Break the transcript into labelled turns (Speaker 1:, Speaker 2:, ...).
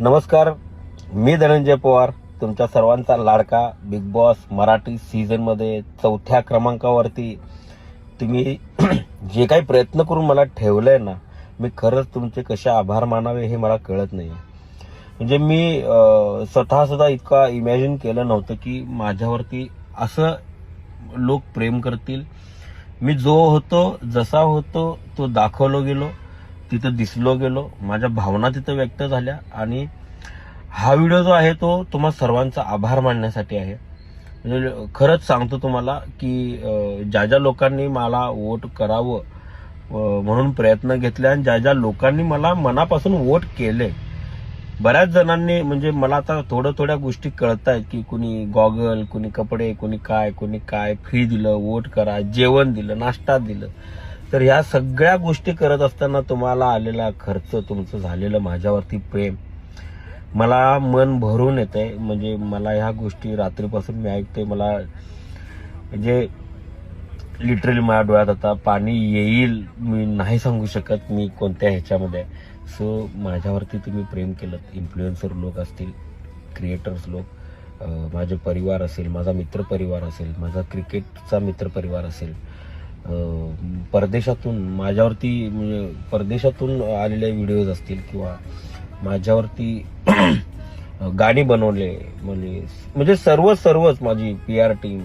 Speaker 1: नमस्कार मी धनंजय पवार. तुमच्या सर्वांचा लाडका बिग बॉस मराठी सीझनमध्ये चौथ्या क्रमांकावरती. तुम्ही जे काही प्रयत्न करून मला ठेवलंय ना मी खरंच तुमचे कसे आभार मानावे हे मला कळत नाही. म्हणजे मी स्वतःसुद्धा इतका इमॅजिन केलं नव्हतं की माझ्यावरती असं लोक प्रेम करतील. मी जो होतो जसा होतो तो दाखवलो गेलो. तिथं दिसलो गेलो माझ्या भावना तिथं व्यक्त झाल्या आणि हा व्हिडिओ जो आहे तो तुम्हा सर्वांचा आभार मानण्यासाठी आहे. म्हणजे खरंच सांगतो तुम्हाला की ज्या ज्या लोकांनी मला वोट करावं म्हणून प्रयत्न घेतले आणि ज्या ज्या लोकांनी मला मनापासून वोट केले बऱ्याच जणांनी म्हणजे मला आता थोड्या थोड्या गोष्टी कळत आहेत की कुणी गॉगल कुणी कपडे कुणी काय कुणी काय फ्री दिलं वोट करा जेवण दिलं नाश्ता दिलं. तर या सगळ्या गोष्टी करत असताना तुम्हाला आलेला खर्च तुमचं झालेलं माझ्यावरती प्रेम मला मन भरून येत आहे म्हणजे मला ह्या गोष्टी रात्रीपासून मी ऐकते मला म्हणजे लिटरली माझ्या डोळ्यात आता पाणी येईल मी नाही सांगू शकत मी कोणत्या ह्याच्यामध्ये सो माझ्यावरती तुम्ही प्रेम केलं. इन्फ्लुएन्सर लोक असतील क्रिएटर्स लोक माझे परिवार असेल माझा मित्रपरिवार असेल माझा क्रिकेटचा मित्रपरिवार असेल परदेशातून माझ्यावरती म्हणजे परदेशातून आलेले व्हिडिओज असतील किंवा माझ्यावरती गाणी बनवले म्हणजे म्हणजे सर्व सर्वच माझी पी आर टीम